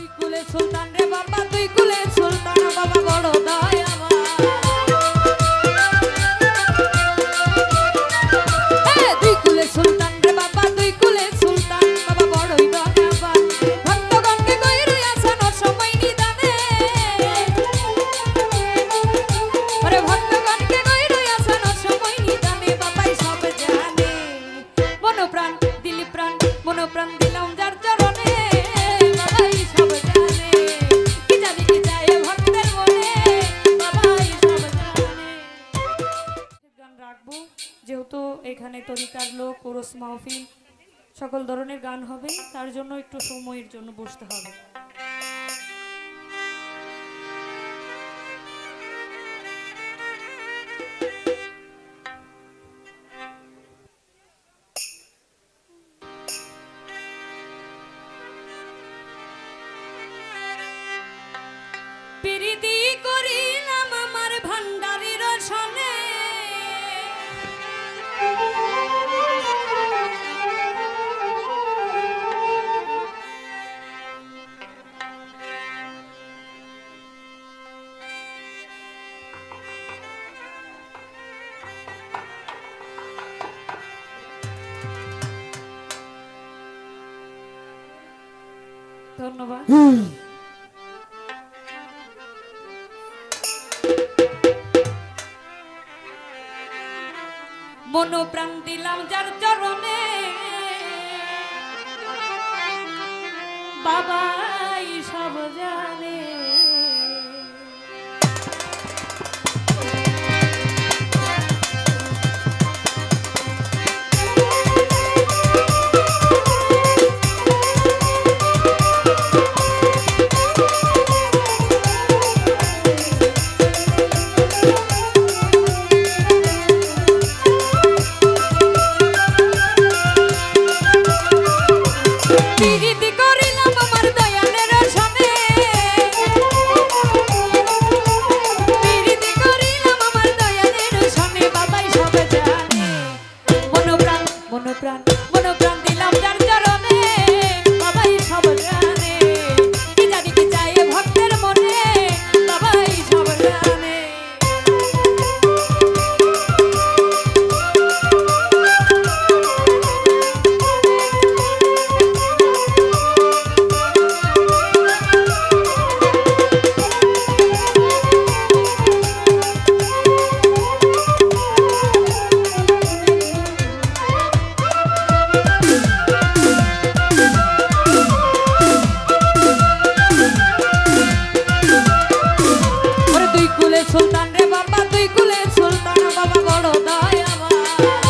তুই কুলে সুলতান রে বাবা। এখানে তরিকার লোক কোরস মাহফিল, সকল ধরনের গান হবে। তার জন্য একটু সময়ের জন্য বসতে হবে। ধন্যবাদ। মনোপ্রাণ দিলাম যার চরণে। বাবাই সব জানে। Thank you.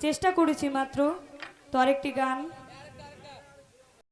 চেষ্টা করেছি মাত্র। তো আরেকটি গান।